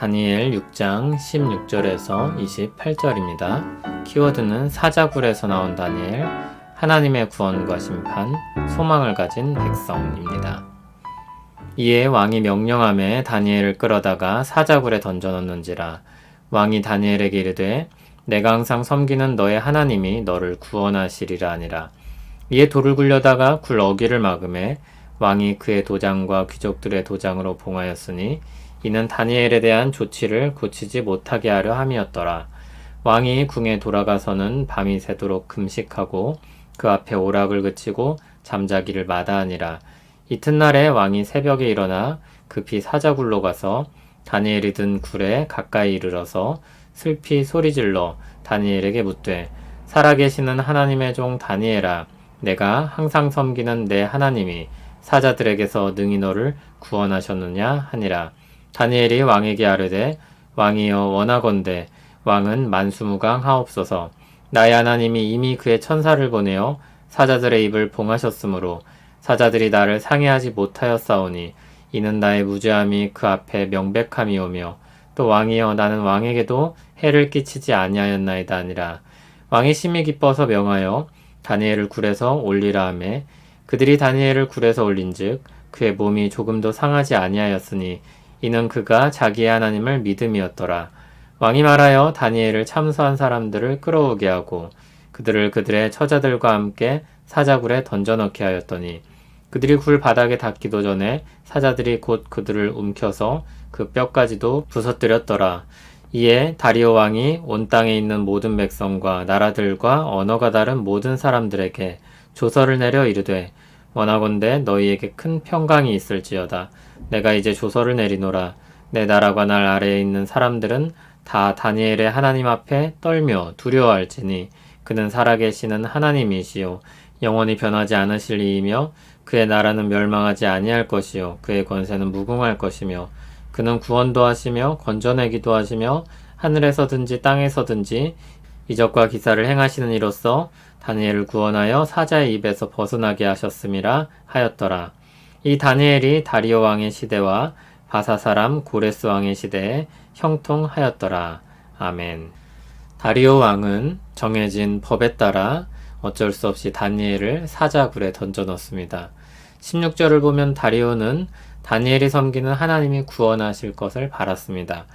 다니엘 6장 16절에서 28절입니다. 키워드는 사자굴에서 나온 다니엘, 하나님의 구원과 심판, 소망을 가진 백성입니다. 이에 왕이 명령함에 다니엘을 끌어다가 사자굴에 던져넣는지라 왕이 다니엘에게 이르되 내가 항상 섬기는 너의 하나님이 너를 구원하시리라 아니라 이에 돌을 굴려다가 굴 어기를 막음에 왕이 그의 도장과 귀족들의 도장으로 봉하였으니 이는 다니엘에 대한 조치를 고치지 못하게 하려 함이었더라. 왕이 궁에 돌아가서는 밤이 새도록 금식하고 그 앞에 오락을 그치고 잠자기를 마다하니라. 이튿날에 왕이 새벽에 일어나 급히 사자굴로 가서 다니엘이 든 굴에 가까이 이르러서 슬피 소리질러 다니엘에게 묻되 살아계시는 하나님의 종 다니엘아 내가 항상 섬기는 내 하나님이 사자들에게서 능히 너를 구원하셨느냐 하니라 다니엘이 왕에게 아뢰되 왕이여 원하건대 왕은 만수무강 하옵소서. 나의 하나님이 이미 그의 천사를 보내어 사자들의 입을 봉하셨으므로 사자들이 나를 상해하지 못하였사오니 이는 나의 무죄함이 그 앞에 명백함이오며 또 왕이여 나는 왕에게도 해를 끼치지 아니하였나이다 아니라. 왕이 심히 기뻐서 명하여 다니엘을 굴에서 올리라 하매 그들이 다니엘을 굴에서 올린즉 그의 몸이 조금도 상하지 아니하였으니 이는 그가 자기의 하나님을 믿음이었더라 왕이 말하여 다니엘을 참소한 사람들을 끌어오게 하고 그들을 그들의 처자들과 함께 사자굴에 던져넣게 하였더니 그들이 굴 바닥에 닿기도 전에 사자들이 곧 그들을 움켜서 그 뼈까지도 부서뜨렸더라. 이에 다리오 왕이 온 땅에 있는 모든 백성과 나라들과 언어가 다른 모든 사람들에게 조서를 내려 이르되 원하건대 너희에게 큰 평강이 있을지어다. 내가 이제 조서를 내리노라. 내 나라가 날 아래에 있는 사람들은 다 다니엘의 하나님 앞에 떨며 두려워할지니 그는 살아계시는 하나님이시요 영원히 변하지 않으실 이이며 그의 나라는 멸망하지 아니할 것이요 그의 권세는 무궁할 것이며 그는 구원도 하시며 건져내기도 하시며 하늘에서든지 땅에서든지 이적과 기사를 행하시는 이로써 다니엘을 구원하여 사자의 입에서 벗어나게 하셨음이라 하였더라. 이 다니엘이 다리오 왕의 시대와 바사 사람 고레스 왕의 시대에 형통하였더라. 아멘. 다리오 왕은 정해진 법에 따라 어쩔 수 없이 다니엘을 사자굴에 던져 넣습니다. 16절을 보면 다리오는 다니엘이 섬기는 하나님이 구원하실 것을 바랐습니다.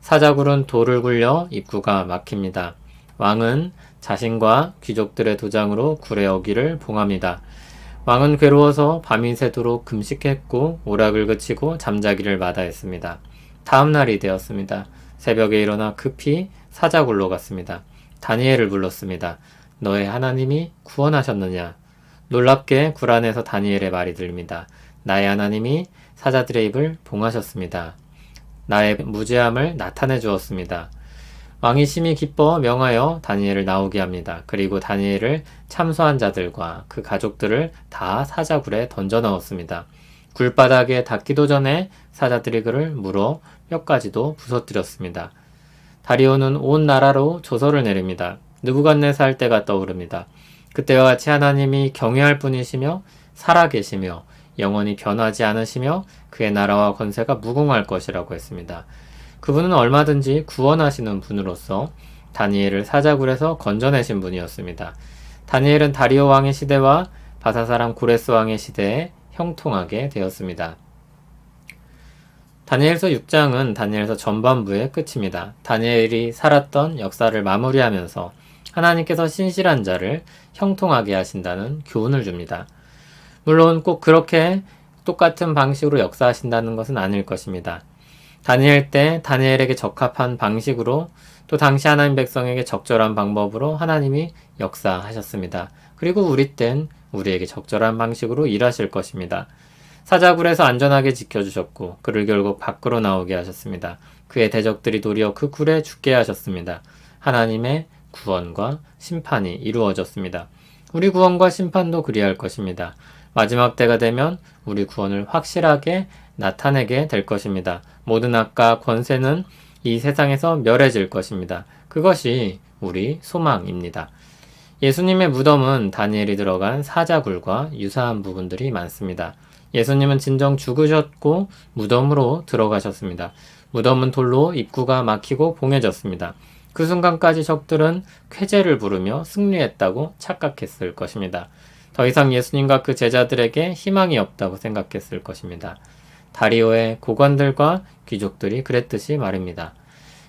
사자굴은 돌을 굴려 입구가 막힙니다. 왕은 자신과 귀족들의 도장으로 굴의 어기를 봉합니다. 왕은 괴로워서 밤이 새도록 금식했고 오락을 그치고 잠자기를 마다했습니다. 다음 날이 되었습니다. 새벽에 일어나 급히 사자굴로 갔습니다. 다니엘을 불렀습니다. 너의 하나님이 구원하셨느냐? 놀랍게 굴 안에서 다니엘의 말이 들립니다. 나의 하나님이 사자들의 입을 봉하셨습니다. 나의 무죄함을 나타내 주었습니다. 왕이 심히 기뻐 명하여 다니엘을 나오게 합니다. 그리고 다니엘을 참소한 자들과 그 가족들을 다 사자굴에 던져 넣었습니다. 굴바닥에 닿기도 전에 사자들이 그를 물어 뼈까지도 부서뜨렸습니다. 다리오는 온 나라로 조서를 내립니다. 느부갓네살 때가 떠오릅니다. 그때와 같이 하나님이 경외할 분이시며 살아계시며 영원히 변하지 않으시며 그의 나라와 권세가 무궁할 것이라고 했습니다. 그분은 얼마든지 구원하시는 분으로서 다니엘을 사자굴에서 건져내신 분이었습니다. 다니엘은 다리오 왕의 시대와 바사 사람 고레스 왕의 시대에 형통하게 되었습니다. 다니엘서 6장은 다니엘서 전반부의 끝입니다. 다니엘이 살았던 역사를 마무리하면서 하나님께서 신실한 자를 형통하게 하신다는 교훈을 줍니다. 물론 꼭 그렇게 똑같은 방식으로 역사하신다는 것은 아닐 것입니다. 다니엘 때 다니엘에게 적합한 방식으로 또 당시 하나님 백성에게 적절한 방법으로 하나님이 역사하셨습니다. 그리고 우리 땐 우리에게 적절한 방식으로 일하실 것입니다. 사자굴에서 안전하게 지켜주셨고 그를 결국 밖으로 나오게 하셨습니다. 그의 대적들이 도리어 그 굴에 죽게 하셨습니다. 하나님의 구원과 심판이 이루어졌습니다. 우리 구원과 심판도 그리할 것입니다. 마지막 때가 되면 우리 구원을 확실하게 나타내게 될 것입니다. 모든 악과 권세는 이 세상에서 멸해질 것입니다. 그것이 우리 소망입니다. 예수님의 무덤은 다니엘이 들어간 사자굴과 유사한 부분들이 많습니다. 예수님은 진정 죽으셨고 무덤으로 들어가셨습니다. 무덤은 돌로 입구가 막히고 봉해졌습니다. 그 순간까지 적들은 쾌제를 부르며 승리했다고 착각했을 것입니다. 더 이상 예수님과 그 제자들에게 희망이 없다고 생각했을 것입니다. 다리오의 고관들과 귀족들이 그랬듯이 말입니다.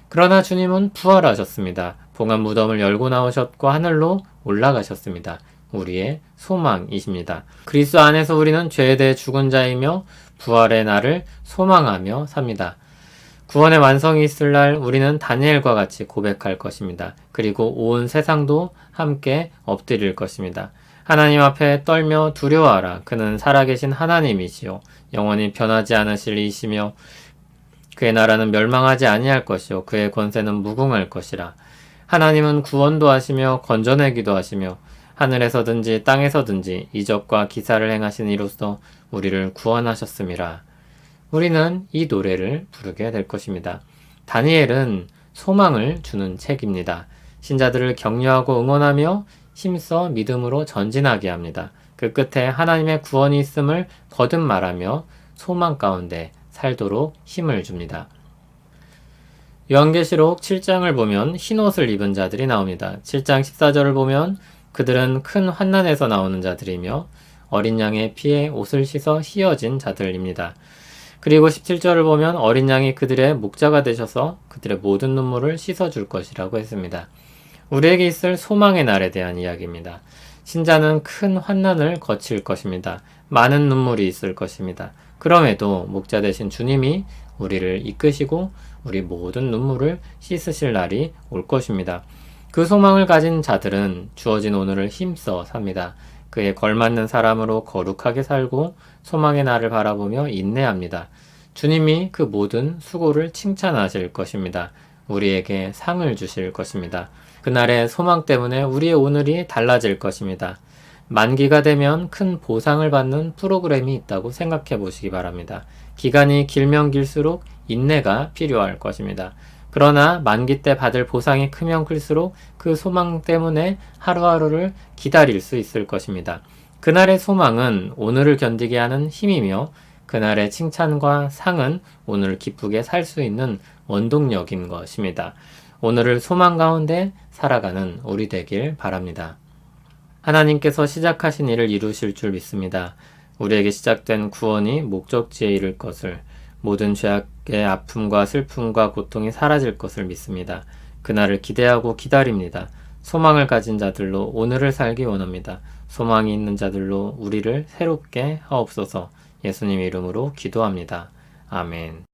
그러나 주님은 부활하셨습니다. 봉한 무덤을 열고 나오셨고 하늘로 올라가셨습니다. 우리의 소망이십니다. 그리스도 안에서 우리는 죄에 대해 죽은 자이며 부활의 날을 소망하며 삽니다. 구원의 완성이 있을 날 우리는 다니엘과 같이 고백할 것입니다. 그리고 온 세상도 함께 엎드릴 것입니다. 하나님 앞에 떨며 두려워하라. 그는 살아계신 하나님이시요. 영원히 변하지 않으실 이시며 그의 나라는 멸망하지 아니할 것이요. 그의 권세는 무궁할 것이라. 하나님은 구원도 하시며 건져내기도 하시며 하늘에서든지 땅에서든지 이적과 기사를 행하신 이로써 우리를 구원하셨음이라. 우리는 이 노래를 부르게 될 것입니다. 다니엘은 소망을 주는 책입니다. 신자들을 격려하고 응원하며 힘써 믿음으로 전진하게 합니다. 그 끝에 하나님의 구원이 있음을 거듭 말하며 소망 가운데 살도록 힘을 줍니다. 요한계시록 7장을 보면 흰 옷을 입은 자들이 나옵니다. 7장 14절을 보면 그들은 큰 환난에서 나오는 자들이며 어린 양의 피에 옷을 씻어 휘어진 자들입니다. 그리고 17절을 보면 어린 양이 그들의 목자가 되셔서 그들의 모든 눈물을 씻어줄 것이라고 했습니다. 우리에게 있을 소망의 날에 대한 이야기입니다. 신자는 큰 환난을 거칠 것입니다. 많은 눈물이 있을 것입니다. 그럼에도 목자 되신 주님이 우리를 이끄시고 우리 모든 눈물을 씻으실 날이 올 것입니다. 그 소망을 가진 자들은 주어진 오늘을 힘써 삽니다. 그에 걸맞는 사람으로 거룩하게 살고 소망의 날을 바라보며 인내합니다. 주님이 그 모든 수고를 칭찬하실 것입니다. 우리에게 상을 주실 것입니다. 그날의 소망 때문에 우리의 오늘이 달라질 것입니다. 만기가 되면 큰 보상을 받는 프로그램이 있다고 생각해 보시기 바랍니다. 기간이 길면 길수록 인내가 필요할 것입니다. 그러나 만기 때 받을 보상이 크면 클수록 그 소망 때문에 하루하루를 기다릴 수 있을 것입니다. 그날의 소망은 오늘을 견디게 하는 힘이며 그날의 칭찬과 상은 오늘 기쁘게 살 수 있는 원동력인 것입니다. 오늘을 소망 가운데 살아가는 우리 되길 바랍니다. 하나님께서 시작하신 일을 이루실 줄 믿습니다. 우리에게 시작된 구원이 목적지에 이를 것을 모든 죄악의 아픔과 슬픔과 고통이 사라질 것을 믿습니다. 그날을 기대하고 기다립니다. 소망을 가진 자들로 오늘을 살기 원합니다. 소망이 있는 자들로 우리를 새롭게 하옵소서 예수님 이름으로 기도합니다. 아멘.